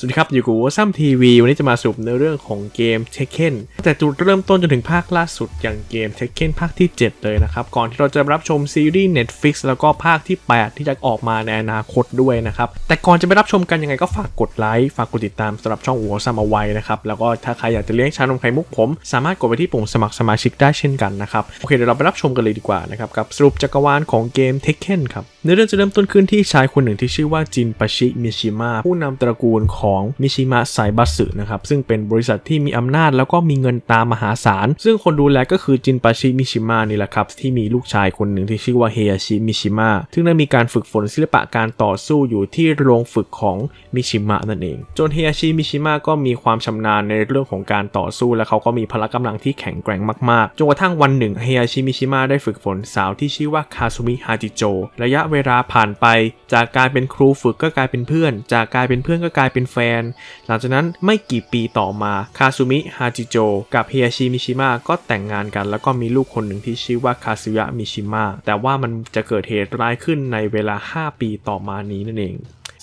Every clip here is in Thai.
สวัสดีครับอยู่กับวัซัมทีวีวันนี้จะมาสรุปในเรื่องของเกม Tekken แต่จุดเริ่มต้นจนถึงภาคล่าสุดอย่างเกม Tekken ภาคที่ 7 เลยนะครับ ก่อนที่เราจะรับชมซีรีส์ Netflix แล้วก็ภาคที่ 8 ที่จะออกมาในอนาคตด้วยนะครับ แต่ก่อนจะไปรับชมกันยังไงก็ฝากกดไลค์ฝากกดติดตามสำหรับช่องวัซัมเอาไว้นะครับ แล้วก็ถ้าใครอยากจะเลี้ยงชานมไข่มุกผม สามารถกดไปที่ปุ่มสมัครสมาชิกได้เช่นกันนะครับโอเคเดี๋ยวเราไปรับชมกันเลยดีกว่านะครับกับสรุปจักรวาลของเกม Tekken ครับเนื้อเรื่องจะเริ่มต้นขึ้นที่ชายคนหนึ่งที่ชื่อว่าจินปาชิมิชิมะผู้นำตระกูลของมิชิมะไซบัสึนะครับซึ่งเป็นบริษัทที่มีอำนาจแล้วก็มีเงินตามมหาศาล ซึ่งคนดูแลก็คือจินปาชิมิชิมะนี่แหละครับ ที่มีลูกชายคนหนึ่งที่ชื่อว่าเฮียชิมิชิมะซึ่งได้มีการฝึกฝนศิลปะการต่อสู้อยู่ที่โรงฝึกของมิชิมะนั่นเอง จนเฮียชิมิชิมะก็มีความชำนาญในเรื่องของการต่อสู้และเขาก็มีพละกำลังที่แข็งแกร่งมากๆจนกระทั่งวันหนึ่งเฮียชิมิชิมะได้ฝึกฝนสาวที่ชื่อว่าคาซุมิฮาจิโจระยะเวลาผ่านไป จากการเป็นครูฝึกก็กลายเป็นเพื่อน จากกลายเป็นเพื่อนก็กลายเป็นแฟน หลังจากนั้นไม่กี่ปีต่อมาคาซุมิฮาจิโจกับเฮียชิมิชิมะก็แต่งงานกัน แล้วก็มีลูกคนหนึ่งที่ชื่อว่าคาซุยะมิชิมะแต่ว่ามันจะเกิดเหตุร้ายขึ้นในเวลา 5 ปีต่อมานี้นั่นเอง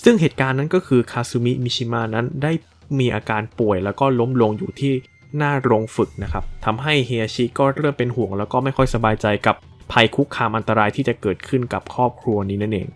ซึ่งเหตุการณ์นั้นก็คือคาซุมิมิชิมะนั้นได้มีอาการป่วยแล้วก็ล้มลงอยู่ที่หน้าโรงฝึกนะครับทำให้เฮียชิก็เริ่มเป็นห่วงแล้วก็ไม่ค่อยสบายใจกับภัยคุกคามอันตรายที่จะเกิดขึ้นกับครอบครัวนี้นั่นเอง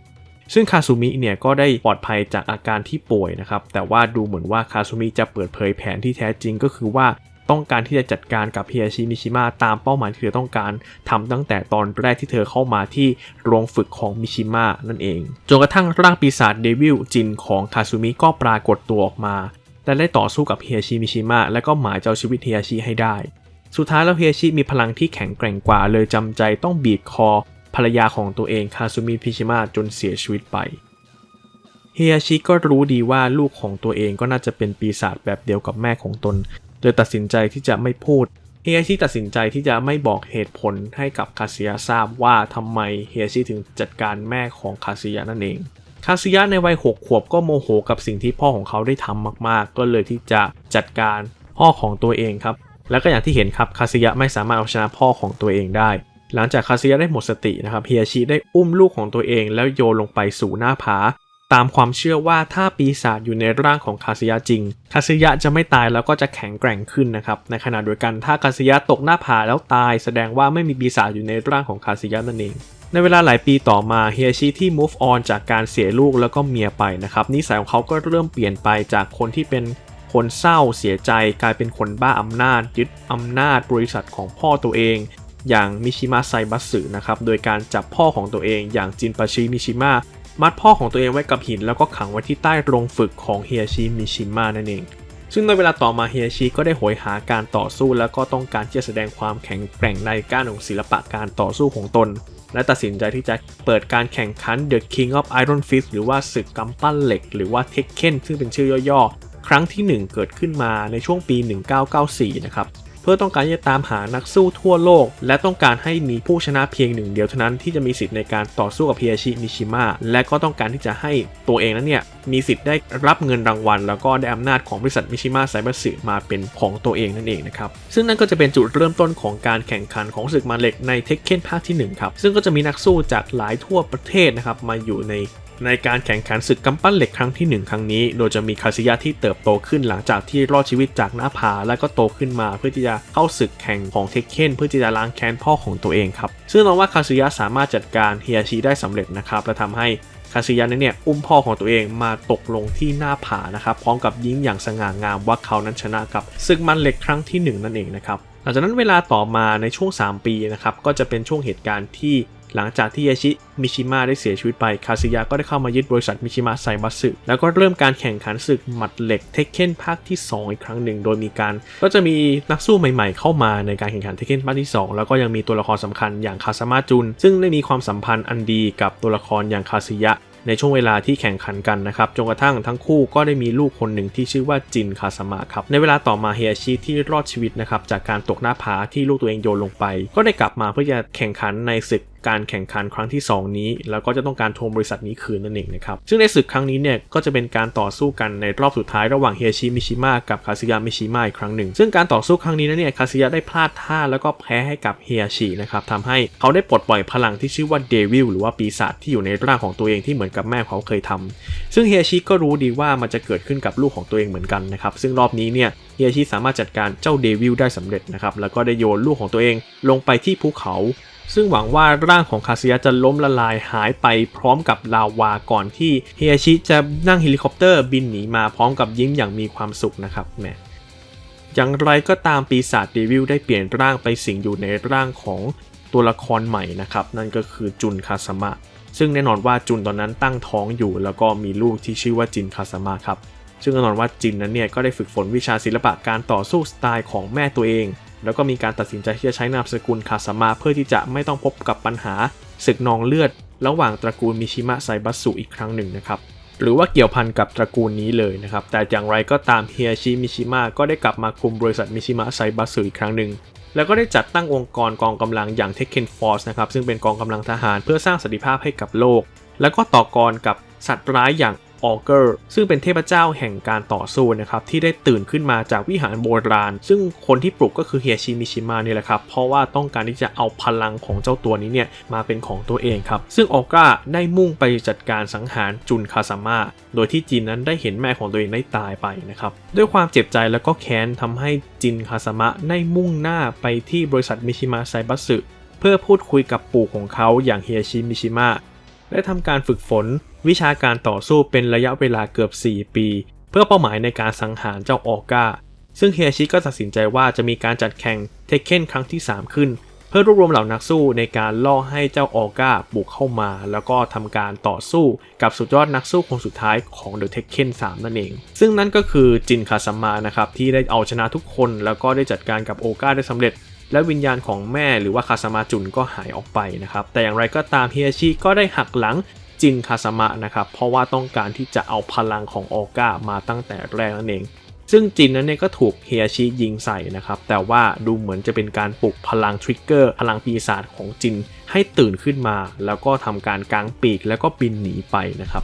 ซึ่งคาซูมิเนี่ยก็ได้ปลอดภัยจากอาการที่ป่วยนะครับ แต่ว่าดูเหมือนว่าคาซูมิจะเปิดเผยแผนที่แท้จริงก็คือว่าต้องการที่จะจัดการกับเฮียชิมิชิมะตามเป้าหมายที่เธอต้องการทำตั้งแต่ตอนแรกที่เธอเข้ามาที่โรงฝึกของมิชิมะนั่นเอง จนกระทั่งร่างปีศาจเดวิลจินของคาซูมิก็ปรากฏตัวออกมาและได้ต่อสู้กับเฮียชิมิชิมะและก็หมายจะเอาชีวิตเฮียชิให้ได้ สุดท้ายแล้วเฮียชิมีพลังที่แข็งแกร่งกว่าเลยจำใจต้องบีบคอ ภรรยาของตัวเองคาซูมิพิชิมะจนเสียชีวิตไป เฮียชิก็รู้ดีว่าลูกของตัวเองก็น่าจะเป็นปีศาจแบบเดียวกับแม่ของตนเลยตัดสินใจที่จะไม่พูด เฮียชิตัดสินใจที่จะไม่บอกเหตุผลให้กับคาซิยะทราบว่าทำไมเฮียชิถึงจัดการแม่ของคาซิยะนั่นเอง คาซิยะในวัยหกขวบก็โมโหกับสิ่งที่พ่อของเขาได้ทำมาก ๆ ก็เลยที่จะจัดการพ่อของตัวเองครับ แล้วก็อย่างที่เห็นครับคาซิยะไม่สามารถเอาชนะพ่อของตัวเองได้ หลังจากคาซิยได้หมดสตินะครับเฮียชิได้อุ้มลูกของตัวเอง แล้วโยนลงไปสู่หน้าผา ตามความเชื่อว่าถ้าปีศาจอยู่ในร่างของคาซิยะจริง คาซิยะจะไม่ตายแล้วก็จะแข็งแกร่งขึ้นนะครับ ในขณะเดียวกันถ้าคาซิยะตกหน้าผาแล้วตาย แสดงว่าไม่มีปีศาจอยู่ในร่างของคาซิยะนั่นเองในเวลาหลายปีต่อมาเฮียชิที่ move on จากการเสียลูกแล้วก็เมียไปนะครับนิสัยของเขาก็เริ่มเปลี่ยนไปจากคนที่เป็นคนเศร้าเสียใจกลายเป็นคนบ้าอำนาจ ยึดอำนาจบริษัทของพ่อตัวเอง อย่างมิชิมะไซบัตสึนะครับโดยการจับพ่อของตัวเองอย่างจินปาชิมิชิมะมัดพ่อของตัวเองไว้กับหินแล้วก็ขังไว้ที่ใต้โรงฝึกของเฮียชิมิชิมะนั่นเอง ซึ่งในเวลาต่อมาเฮียชิก็ได้โหยหาการต่อสู้แล้วก็ต้องการที่จะแสดงความแข็งแกร่งในก้านของศิลปะการต่อสู้ของตน และตัดสินใจที่จะเปิดการแข่งขัน The King of Iron Fist หรือว่าศึกกำปั้นเหล็ก หรือว่า Tekken ซึ่งเป็นชื่อย่อๆ ครั้งที่ 1 เกิดขึ้นมาในช่วงปี 1994 นะครับ เพื่อต้องการที่จะตามหานักสู้ทั่วโลก และต้องการให้มีผู้ชนะเพียงหนึ่งเดียวเท่านั้นที่จะมีสิทธิ์ในการต่อสู้กับเฮียชิมิชิมะและก็ต้องการที่จะให้ตัวเองนั้นเนี่ยมีสิทธิ์ได้รับเงินรางวัล แล้วก็ได้อำนาจของบริษัทมิชิมะไซบัสึมาเป็นของตัวเองนั่นเองนะครับซึ่งนั่นก็จะเป็นจุดเริ่มต้นของการแข่งขันของศึกมาเล็กในเทคเคนภาคที่1ครับซึ่งก็จะมีนักสู้จากหลายทั่วประเทศนะครับมาอยู่ใน ในการแข่งขันศึกกำปั้นเหล็กครั้งที่ 1 ครั้งนี้ โดยจะมีคาซิยะที่เติบโตขึ้นหลังจากที่รอดชีวิตจากหน้าผาและก็โตขึ้นมาเพื่อที่จะเข้าศึกแข่งของเทคเคนเพื่อที่จะล้างแค้นพ่อของตัวเองครับ ซึ่งน้องว่าคาซิยะสามารถจัดการเฮียชิได้สำเร็จนะครับและทำให้คาซิยะนั้นเนี่ยอุ้มพ่อของตัวเองมาตกลงที่หน้าผานะครับพร้อมกับยิ้มอย่างสง่างามว่าเขานั้นชนะกับศึกมันเหล็กครั้งที่ 1 นั่นเองนะครับ ลังจากนั้นเวลาต่อมาในช่วง 3 ปีนะครับก็จะเป็นช่วงเหตุการณ์ที่หลังจากที่ยาชิมิชิมะได้เสียชีวิตไป คาซิยะก็ได้เข้ามายึดบริษัทมิชิมะไซบัสึแล้วก็เริ่มการแข่งขันศึกหมัดเหล็กเทคเคนภาคที่ 2 อีกครั้งหนึ่ง โดยมีการก็จะมีนักสู้ใหม่ๆ เข้ามาในการแข่งขันเทคเคนภาคที่ 2 แล้วก็ยังมีตัวละครสำคัญอย่างคาซามาจุน ซึ่งได้มีความสัมพันธ์อันดีกับตัวละครอย่างคาซิยะ ในช่วงเวลาที่แข่งขันกันนะครับจนกระทั่งทั้งคู่ก็ได้มีลูกคนหนึ่งที่ชื่อว่าจินคาสมะครับในเวลาต่อมาเฮียชิที่รอดชีวิตนะครับจากการตกหน้าผาที่ลูกตัวเองโยนลงไป ก็ได้กลับมาเพื่อจะแข่งขันในศึก การแข่งขันครั้งที่ 2 นี้ แล้วก็จะต้องการทวงบริษัทนี้คืนนั่นเองนะครับ ซึ่งในศึกครั้งนี้เนี่ยก็จะเป็นการต่อสู้กันในรอบสุดท้ายระหว่างเฮียชิมิชิมะกับคาซึยะมิชิมะอีกครั้งหนึ่ง ซึ่งการต่อสู้ครั้งนี้นะเนี่ยคาซึยะได้พลาดท่าแล้วก็แพ้ให้กับเฮียชินะครับทำให้เขาได้ปลดปล่อยพลังที่ชื่อว่าเดวิลหรือว่าปีศาจที่อยู่ในร่างของตัวเองที่เหมือนกับแม่เขาเคยทำซึ่งเฮียชิก็รู้ดีว่ามันจะเกิดขึ้นกับลูกของตัวเองเหมือนกันนะครับซึ่งรอบนี้เนี่ยเฮียชิสามารถจัดการเจ้าเดวิลได้สำเร็จนะครับแล้วก็ได้โยนลูกของตัวเองลงไปที่ภูเขา ซึ่งหวังว่าร่างของคาซิยะจะล้มละลายหายไปพร้อมกับลาวาก่อนที่เฮียชิจะนั่งเฮลิคอปเตอร์บินหนีมาพร้อมกับยิ้มอย่างมีความสุขนะครับแหมอย่างไรก็ตามปีศาจเดวิลได้เปลี่ยนร่างไปสิงอยู่ในร่างของตัวละครใหม่นะครับ นั่นก็คือจุนคาสมะ ซึ่งแน่นอนว่าจุนตอนนั้นตั้งท้องอยู่ แล้วก็มีลูกที่ชื่อว่าจินคาสมะครับซึ่งแน่นอนว่าจินนั้นเนี่ยก็ได้ฝึกฝนวิชาศิลปะการต่อสู้สไตล์ของแม่ตัวเอง แล้วก็มีการตัดสินใจที่จะใช้นามสกุลคาสมะเพื่อที่จะไม่ต้องพบกับปัญหาศึกนองเลือด ระหว่างตระกูลมิชิมะไซบัสุอีกครั้งหนึ่งนะครับหรือว่าเกี่ยวพันกับตระกูลนี้เลยนะครับ แต่อย่างไรก็ตามเฮียชิมิชิมะก็ได้กลับมาคุมบริษัทมิชิมะไซบัสุอีกครั้งหนึ่ง แล้วก็ได้จัดตั้งองค์กรกองกำลังอย่าง Tekken Force นะครับ ซึ่งเป็นกองกำลังทหารเพื่อสร้างสันติภาพให้กับโลก แล้วก็ต่อกรกับสัตว์ร้ายอย่าง ออเกอร์ซึ่งเป็นเทพเจ้าแห่งการต่อสู้นะครับที่ได้ตื่นขึ้นมาจากวิหารโบราณ ซึ่งคนที่ปลุกก็คือเฮียชิมิชิมะนี่แหละครับเพราะว่าต้องการที่จะเอาพลังของเจ้าตัวนี้เนี่ยมาเป็นของตัวเองครับซึ่งออก้าได้มุ่งไปจัดการสังหารจุนคาซามะโดยที่จินนั้นได้เห็นแม่ของตัวเองได้ตายไปนะครับด้วยความเจ็บใจแล้วก็แค้นทำให้จินคาซามะได้มุ่งหน้าไปที่บริษัทมิชิมะไซบัสึเพื่อพูดคุยกับปู่ของเขาอย่างเฮียชิมิชิมะ ได้ทำการฝึกฝน วิชาการต่อสู้เป็นระยะเวลาเกือบ 4 ปี เพื่อเป้าหมายในการสังหารเจ้าออก้าซึ่งเฮียชิก็ตัดสินใจว่าจะมีการจัดแข่งเทคเคนครั้งที่ 3 ขึ้น เพื่อรวบรวมเหล่านักสู้ในการล่อให้เจ้าออก้าบุกเข้ามา แล้วก็ทำการต่อสู้กับสุดยอดนักสู้คนสุดท้ายของ The Tekken 3นั่นเอง ซึ่งนั่นก็คือจินคาซัมมานะครับที่ได้เอาชนะทุกคน แล้วก็ได้จัดการกับโอก้าได้สำเร็จ และวิญญาณของแม่หรือว่าคาสมาจุนก็หายออกไปนะครับ แต่อย่างไรก็ตามเฮียชิก็ได้หักหลังจินคาสมะนะครับ เพราะว่าต้องการที่จะเอาพลังของออก้ามาตั้งแต่แรกนั่นเอง ซึ่งจินนั้นเนี่ยก็ถูกเฮียชิยิงใส่นะครับ แต่ว่าดูเหมือนจะเป็นการปลุกพลังทริกเกอร์พลังปีศาจของจินให้ตื่นขึ้นมา แล้วก็ทำการกางปีกแล้วก็บินหนีไปนะครับ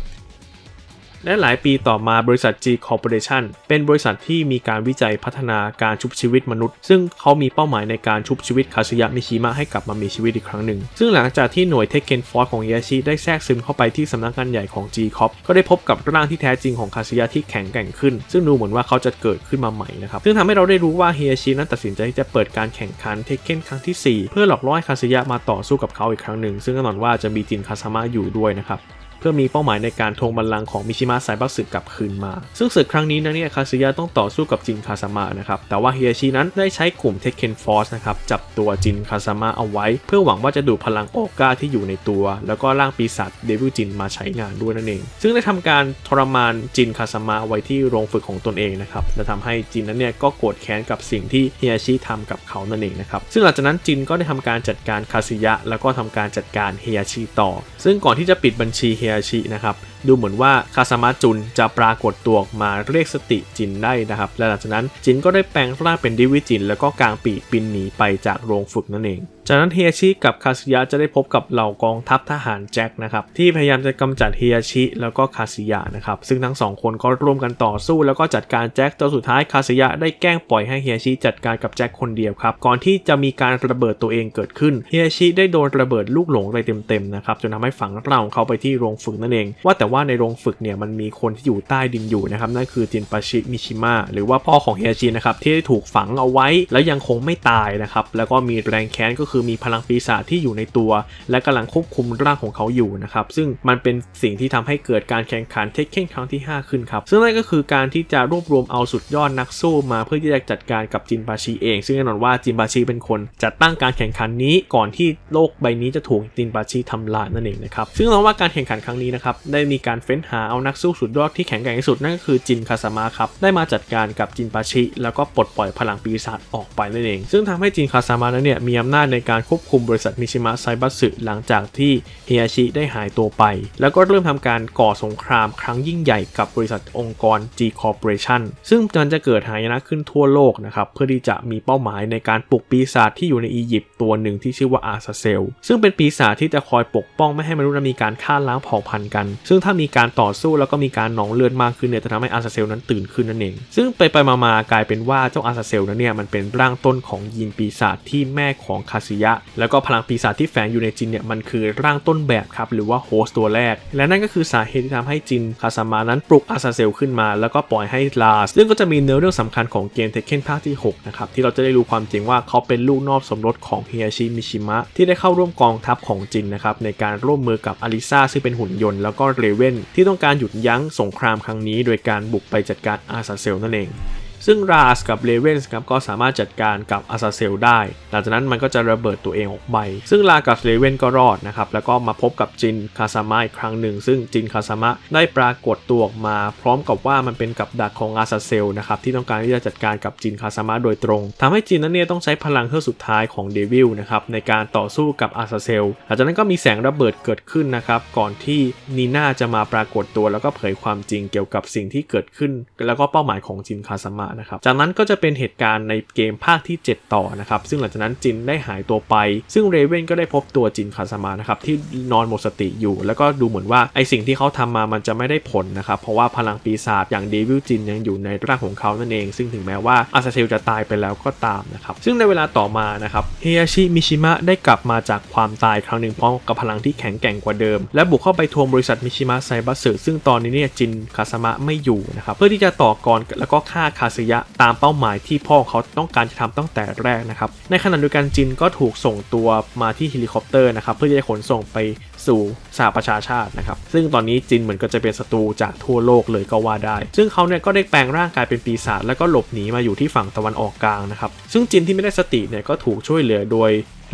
และหลายปีต่อมาบริษัท G Corporation เป็นบริษัทที่มีการวิจัยพัฒนาการชุบชีวิตมนุษย์ ซึ่งเขามีเป้าหมายในการชุบชีวิตคาซึยะมิชิมะให้กลับมามีชีวิตอีกครั้งหนึ่ง ซึ่งหลังจากที่หน่วย Tekken Force ของยาชิได้แทรกซึมเข้าไปที่สำนักงานใหญ่ของ G Corp ก็ได้พบกับร่างที่แท้จริงของคาซึยะที่แข็งแกร่งขึ้น ซึ่งดูเหมือนว่าเขาจะเกิดขึ้นมาใหม่นะครับซึ่งทำให้เราได้รู้ว่าเฮียชินั้นตัดสินใจที่จะเปิดการแข่งขัน Tekken ครั้งที่ 4 เพื่อหลอกล่อให้คาซึยะมาต่อสู้กับเขาอีกครั้งหนึ่งซึ่งแน่นอนว่าจะมีจินคาซามะอยู่ด้วยนะครับ พื่อมีเป้าหมายในการทวงบัลลังก์ของมิชิมะไซบักสึกกลับคืนมา ซึ่งศึกครั้งนี้นะเนี่ยคาซึยะต้องต่อสู้กับจินคาซามะนะครับแต่ว่าเฮียชินั้นได้ใช้กลุ่มเทคเคนฟอร์สนะครับจับตัวจินคาซามะเอาไว้ เพื่อหวังว่าจะดูดพลังโอก้าที่อยู่ในตัว แล้วก็ร่างปีศาจเดวิลจินมาใช้งานด้วยนั่นเอง ซึ่งได้ทำการทรมานจินคาซามะไว้ที่โรงฝึกของตนเองนะครับและทำให้จินนั้นเนี่ยก็โกรธแค้นกับสิ่งที่เฮียชิทำกับเขานั่นเองนะครับซึ่งหลังจากนั้นจินก็ได้ทำการจัดการคาซึยะ แล้วก็ทำการจัดการเฮียชิต่อ ซึ่งก่อนที่จะปิดบัญชีเฮียชินะครับ ดูเหมือนว่าคาซามะจุนจะปรากฏตัวออกมาเรียกสติจินได้นะครับ และหลังจากนั้นจินก็ได้แปลงร่างเป็นดิวิจิน แล้วก็กางปีกบินหนีไปจากโรงฝึกนั่นเอง จากนั้นเฮียชิกับคาซึยะจะได้พบกับเหล่ากองทัพทหารแจ็คนะครับที่พยายามจะกำจัดเฮียชิแล้วก็คาซึยะนะครับซึ่งทั้งสองคนก็ร่วมกันต่อสู้ แล้วก็จัดการแจ็คจนสุดท้ายคาซึยะได้แกล้งปล่อยให้เฮียชิจัดการกับแจ็คคนเดียวครับก่อนที่จะมีการระเบิดตัวเองเกิดขึ้นเฮียชิได้โดนระเบิดลูกหลงไปเต็มๆนะครับจนทำให้ฝังร่างของเขาไปที่โรงฝึกนั่นเอง ว่าแต่ว่าว่าในโรงฝึกเนี่ยมันมีคนที่อยู่ใต้ดินอยู่นะครับนั่นคือจินปาชิมิชิมะหรือว่าพ่อของเฮียชินนะครับที่ถูกฝังเอาไว้แล้วยังคงไม่ตายนะครับแล้วก็มีแรงแค้นก็คือมีพลังปีศาจที่อยู่ในตัว และกำลังควบคุมร่างของเขาอยู่นะครับซึ่งมันเป็นสิ่งที่ทำให้เกิดการแข่งขันเทคเคนครั้งที่ 5 ขึ้นครับซึ่งนั่นก็คือการที่จะรวบรวมเอาสุดยอดนักสู้มาเพื่อที่จะจัดการกับจินปาชิเอง ซึ่งแน่นอนว่าจินปาชิเป็นคนจัดตั้งการแข่งขันนี้ก่อนที่โลกใบนี้จะถูกจินปาชิทำลายนั่นเองนะครับซึ่งแน่นอนว่าการแข่งขันครั้งนี้นะครับได้มีมีการเฟ้นหาเอานักสู้สุดยอดที่แข็งแกร่งที่สุดนั่นก็คือจินคาสมะครับได้มาจัดการกับจินปาชิ แล้วก็ปลดปล่อยพลังปีศาจออกไปนั่นเอง ซึ่งทำให้จินคาสมะนั้นเนี่ยมีอำนาจในการควบคุมบริษัทมิชิมะไซบัสึหลังจากที่เฮียชิได้หายตัวไป แล้วก็เริ่มทำการก่อสงครามครั้งยิ่งใหญ่กับบริษัทองค์กร G Corporation ซึ่งมันจะเกิดหายนะขึ้นทั่วโลกนะครับเพื่อที่จะมีเป้าหมายในการปลุกปีศาจที่อยู่ในอียิปต์ตัวหนึ่งที่ชื่อว่าอาซาเซลซึ่งเป็นปีศาจที่จะคอยปกป้องไม่ให้มนุษย์มีการฆ่าล้างเผ่าพันธุ์กัน ซึ่งถ้ามีการต่อสู้แล้วก็มีการหนองเลือดมากขึ้นเนี่ยจะทำให้อาซาเซลนั้นตื่นขึ้นนั่นเอง ซึ่งไปไปมากลายเป็นว่าเจ้าอาซาเซลนั้นเนี่ยมันเป็นร่างต้นของยีนปีศาจที่แม่ของคาซิยะ แล้วก็พลังปีศาจที่แฝงอยู่ในจินเนี่ยมันคือร่างต้นแบบครับหรือว่าโฮสตัวแรก และนั่นก็คือสาเหตุที่ทำให้จินคาซามานั้นปลุกอาซาเซลขึ้นมา แล้วก็ปล่อยให้ลาสซึ่งก็จะมีเนื้อเรื่องสำคัญของเกมเทคเคนภาคที่6นะครับที่เราจะได้รู้ความจริงว่าเขาเป็นลูกนอกสมรสของเฮียชิมิชิมะที่ได้เข้าร่วมกองทัพของจินนะครับในการร่วมมือกับอลิซาซึ่งเป็นหุ่นยนต์แล้วก็เรเว่นที่ต้องการหยุดยั้งสงครามครั้งนี้ โดยการบุกไปจัดการอาซาเซลนั่นเอง ซึ่งราสกับเลเวนส์ครับก็สามารถจัดการกับอาซาเซลได้ หลังจากนั้นมันก็จะระเบิดตัวเองออกไป ซึ่งลากับเลเวนก็รอดนะครับ แล้วก็มาพบกับจินคาซามะอีกครั้งหนึ่ง ซึ่งจินคาซามะได้ปรากฏตัวออกมา พร้อมกับว่ามันเป็นกับดักของอาซาเซลนะครับที่ต้องการที่จะจัดการกับจินคาซามะโดยตรงทำให้จินนั้นเนี่ยต้องใช้พลังเครื่อสุดท้ายของเดวิลนะครับในการต่อสู้กับอาซาเซล หลังจากนั้นก็มีแสงระเบิดเกิดขึ้นนะครับก่อนที่นีน่าจะมาปรากฏตัวแล้วก็เผยความจริงเกี่ยวกับสิ่งที่เกิดขึ้น แล้วก็เป้าหมายของจินคาซามะนะครับ จากนั้นก็จะเป็นเหตุการณ์ในเกมภาคที่ 7 ต่อนะครับ ซึ่งหลังจากนั้นจินได้หายตัวไป ซึ่งเรเวนก็ได้พบตัวจินคาสมานะครับที่นอนหมดสติอยู่ แล้วก็ดูเหมือนว่าไอสิ่งที่เขาทำมามันจะไม่ได้ผลนะครับ เพราะว่าพลังปีศาจอย่างเดวิลจินยังอยู่ในร่างของเขานั่นเอง ซึ่งถึงแม้ว่าอาซาเซลจะตายไปแล้วก็ตามนะครับ ซึ่งในเวลาต่อมานะครับเฮียชิมิชิมะได้กลับมาจากความตายครั้งหนึ่งพร้อมกับพลังที่แข็งแกร่งกว่าเดิม และบุกเข้าไปทวงบริษัทมิชิมะไซบัสึซึ่งตอนนี้เนี่ยจินคาสมะไม่อยู่นะครับเพื่อที่จะต่อกรแล้วก็ฆ่าคาซึยะตามเป้าหมายที่พ่อเขาต้องการจะทำตั้งแต่แรกนะครับ ในขณะเดียวกันจินก็ถูกส่งตัวมาที่เฮลิคอปเตอร์นะครับเพื่อจะขนส่งไปสู่สหประชาชาตินะครับ ซึ่งตอนนี้จินเหมือนก็จะเป็นศัตรูจากทั่วโลกเลยก็ว่าได้ ซึ่งเขาเนี่ยก็ได้แปลงร่างกายเป็นปีศาจแล้วก็หลบหนีมาอยู่ที่ฝั่งตะวันออกกลางนะครับ ซึ่งจินที่ไม่ได้สติเนี่ยก็ถูกช่วยเหลือโดย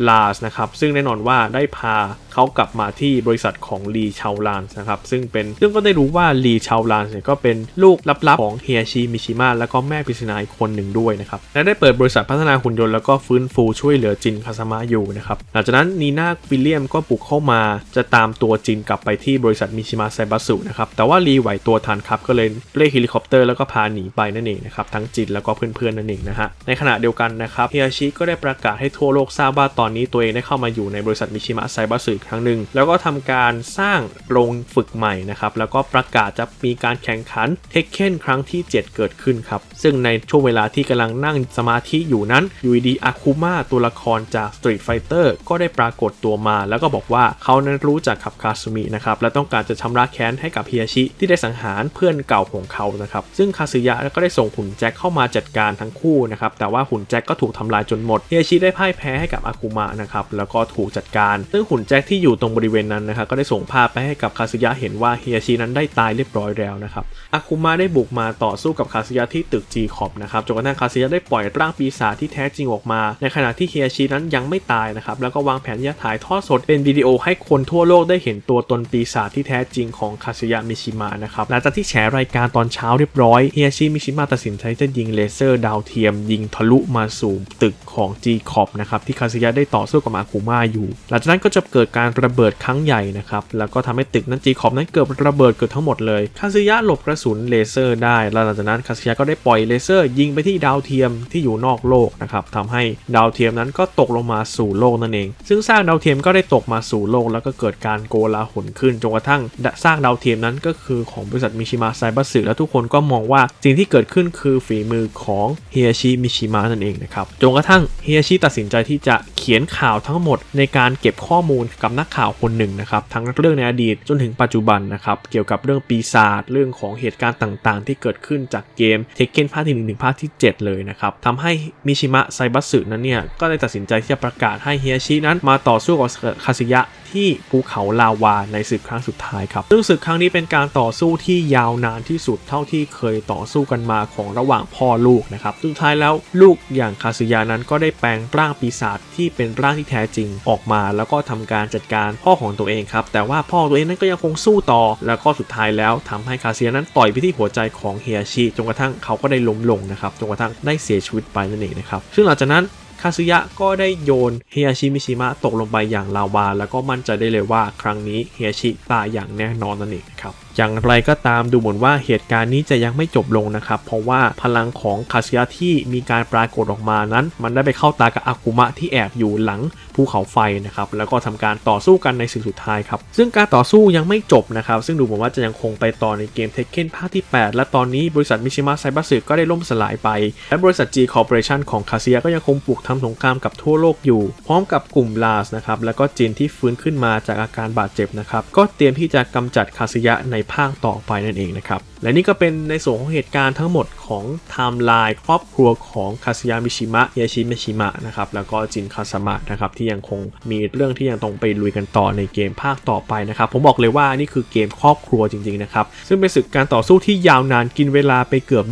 ลาสนะครับซึ่งแน่นอนว่าได้พาเขากลับมาที่บริษัทของลีชาวลานนะครับซึ่งเป็นซึ่งก็ได้รู้ว่าลีชาวลานเนี่ยก็เป็นลูกลับๆของเฮียชิมิชิมะแล้วก็แม่ปิศนาอีกคนหนึ่งด้วยนะครับและได้เปิดบริษัทพัฒนาหุ่นยนต์แล้วก็ฟื้นฟูช่วยเหลือจินคาสมะอยู่นะครับหลังจากนั้นนีนาวิลเลียมก็บุกเข้ามาจะตามตัวจินกลับไปที่บริษัทมิชิมะไซบัสุนะครับแต่ว่าลีไหวตัวทันครับก็เลยเรียกเฮลิคอปเตอร์แล้วก็พาหนีไปนั่นเองนะครับทั้งจินแล้วก็เพื่อนๆนั่นเองนะฮะในขณะเดียวกันนะครับเฮียชิก็ได้ประกาศให้ทั่วโลกทราบว่าตอนนี้ตัวเองได้เข้ามาอยู่ในบริษัทมิชิมะไซบัสึอีกครั้งหนึ่งแล้วก็ทำการสร้างโรงฝึกใหม่นะครับแล้วก็ประกาศจะมีการแข่งขันเทคเคนครั้งที่ 7 เกิดขึ้นครับซึ่งในช่วงเวลาที่กำลังนั่งสมาธิอยู่นั้นยูดีอาคุมาตัวละครจาก Street Fighter ก็ได้ปรากฏตัวมา แล้วก็บอกว่าเขานั้นรู้จักกับคาซุมินะครับและต้องการจะชำระแค้นให้กับเฮียชิที่ได้สังหารเพื่อนเก่าของเขานะครับซึ่งคาซึยะก็ได้ส่งหุ่นแจ็คเข้ามาจัดการทั้งคู่นะครับแต่ว่าหุ่นแจ็คก็ถูกทำลายจนหมดเฮียชิได้พ่ายแพ้ให้กับอาคุมะนะครับแล้วก็ถูกจัดการ ซึ่งหุ่นแจ็คที่อยู่ตรงบริเวณนั้นนะครับก็ได้ส่งภาพไปให้กับคาซึยะเห็นว่าเฮียชินั้นได้ตายเรียบร้อยแล้วนะครับอาคุมะได้บุกมาต่อสู้กับคาซึยะที่ตึกจีคอบนะครับจนกระทั่งคาซึยะได้ปล่อยร่างปีศาจที่แท้จริงออกมา ในขณะที่เฮียชินั้นยังไม่ตายนะครับแล้วก็วางแผนจะถ่ายทอดสดเป็นวิดีโอให้คนทั่วโลกได้เห็นตัวตนปีศาจที่แท้จริงของคาซึยะมิชิมะนะครับหลังจากที่แฉรายการตอนเช้าเรียบร้อยเฮียชิมิชิมะตัดสินใจจะยิงเลเซอร์ดาวเทียม ยิงทะลุมาสู่ตึกของจีคอบนะครับที่คาซึยะได้ต่อสู้กับอาคุมะอยู่ หลังจากนั้นก็จะเกิดการระเบิดครั้งใหญ่นะครับแล้วก็ทำให้ตึกนั้นจีคอบนั้นเกิดระเบิดเกิดทั้งหมดเลยคาซึยะหลบกระสุนเลเซอร์ได้แล้วหลังจากนั้นคาซึยะก็ได้ปล่อยเลเซอร์ ยิงไปที่ดาวเทียมที่อยู่นอกโลกนะครับทำให้ดาวเทียมนั้นก็ตกลงมาสู่โลกนั่นเอง ซึ่งสร้างดาวเทียมก็ได้ตกมาสู่โลกแล้วก็เกิดการโกลาหลขึ้นจนกระทั่งสร้างดาวเทียมนั้นก็คือของบริษัทมิชิมะไซบัสึและทุกคนก็มองว่าสิ่งที่เกิดขึ้นคือฝีมือของเฮียชิมิชิมะนั่นเองนะครับจนกระทั่งเฮียชิตัดสินใจที่จะเขีียนข่าวทั้งหมดในการเก็บข้อมูลกับนักข่าวคนหนึ่งนะครับทั้งเรื่องในอดีตจนถึงปัจจุบันนะครับเกี่ยวกับเรื่องปีศาจเรื่องของเหตุการณ์ต่างๆ ที่เกิดขึ้นจากเกมเทคเก้นภาคที่1ถึงภาคที่ 7 เลยนะครับทำให้มิชิมะไซบัสึนั้นเนี่ยก็ได้ตัดสินใจที่จะประกาศให้เฮียชินั้นมาต่อสู้กับคาซิยะ ที่ภูเขาลาวาในศึกครั้งสุดท้ายครับซึ่งศึกครั้งนี้เป็นการต่อสู้ที่ยาวนานที่สุดเท่าที่เคยต่อสู้กันมาของระหว่างพ่อลูกนะครับสุดท้ายแล้วลูกอย่างคาสึยานั้นก็ได้แปลงร่างปีศาจที่เป็นร่างที่แท้จริงออกมา แล้วก็ทำการจัดการพ่อของตัวเองครับแต่ว่าพ่อตัวเองนั้นก็ยังคงสู้ต่อ แล้วก็สุดท้ายแล้วทำให้คาสึยานั้นต่อยไปที่หัวใจของเฮียชิจนกระทั่งเขาก็ได้ล้มลงนะครับจนกระทั่งได้เสียชีวิตไปนั่นเองนะครับซึ่งหลังจากนั้น คาซึยะก็ได้โยนเฮียชิมิชิมะตกลงไปอย่างลาวา แล้วก็มั่นใจได้เลยว่าครั้งนี้เฮียชิตายอย่างแน่นอนนั่นเองครับอย่างไรก็ตามดูเหมือนว่าเหตุการณ์นี้จะยังไม่จบลงนะครับ เพราะว่าพลังของคาซึยะที่มีการปรากฏออกมานั้น มันได้ไปเข้าตากับอากุมะที่แอบอยู่หลังภูเขาไฟนะครับแล้วก็ทำการต่อสู้กันในสิ่งสุดท้ายครับ ซึ่งการต่อสู้ยังไม่จบนะครับ ซึ่งดูเหมือนว่าจะยังคงไปต่อในเกมเทคเคนภาคที่ 8 และตอนนี้บริษัทมิชิมะไซบัสึก็ได้ล่มสลายไป และบริษัท G Corporation ของคาซึยะก็ยังคงปลุกทำสงครามกับทั่วโลกอยู่ พร้อมกับกลุ่มลาสนะครับแล้วก็จีนที่ฟื้นขึ้นมาจากอาการบาดเจ็บนะครับก็เตรียมที่จะกำจัดคาซึยในภาคต่อไปนั่นเองนะครับ และนี่ก็เป็นในส่วนของเหตุการณ์ทั้งหมดของไทม์ไลน์ครอบครัวของคาซึยะมิชิมะเยชิมิชิมะนะครับแล้วก็จินคาสมะนะครับที่ยังคงมีเรื่องที่ยังต้องไปลุยกันต่อในเกมภาคต่อไปนะครับผมบอกเลยว่านี่คือเกมครอบครัวจริงๆนะครับซึ่งเป็นศึกการต่อสู้ที่ยาวนานกินเวลาไปเกือบ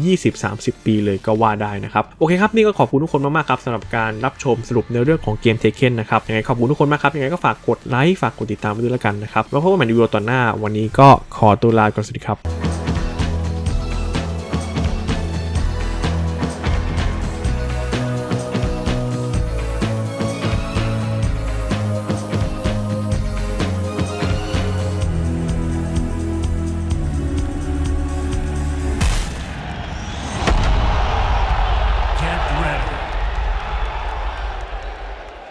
20-30 ปีเลยก็ว่าได้นะครับโอเคครับนี่ก็ขอบคุณทุกคนมากๆครับสำหรับการรับชมสรุปในเรื่องของเกมเทเคนนะครับยังไงขอบคุณทุกคนมากครับยังไงก็ฝากกดไลค์ฝากกดติดตามไว้ด้วยแล้วกันนะครับแล้วพบกันใหม่ในวิดีโอตอนหน้าวันนี้ก็ขอตัวลาก่อนสวัสดีครับ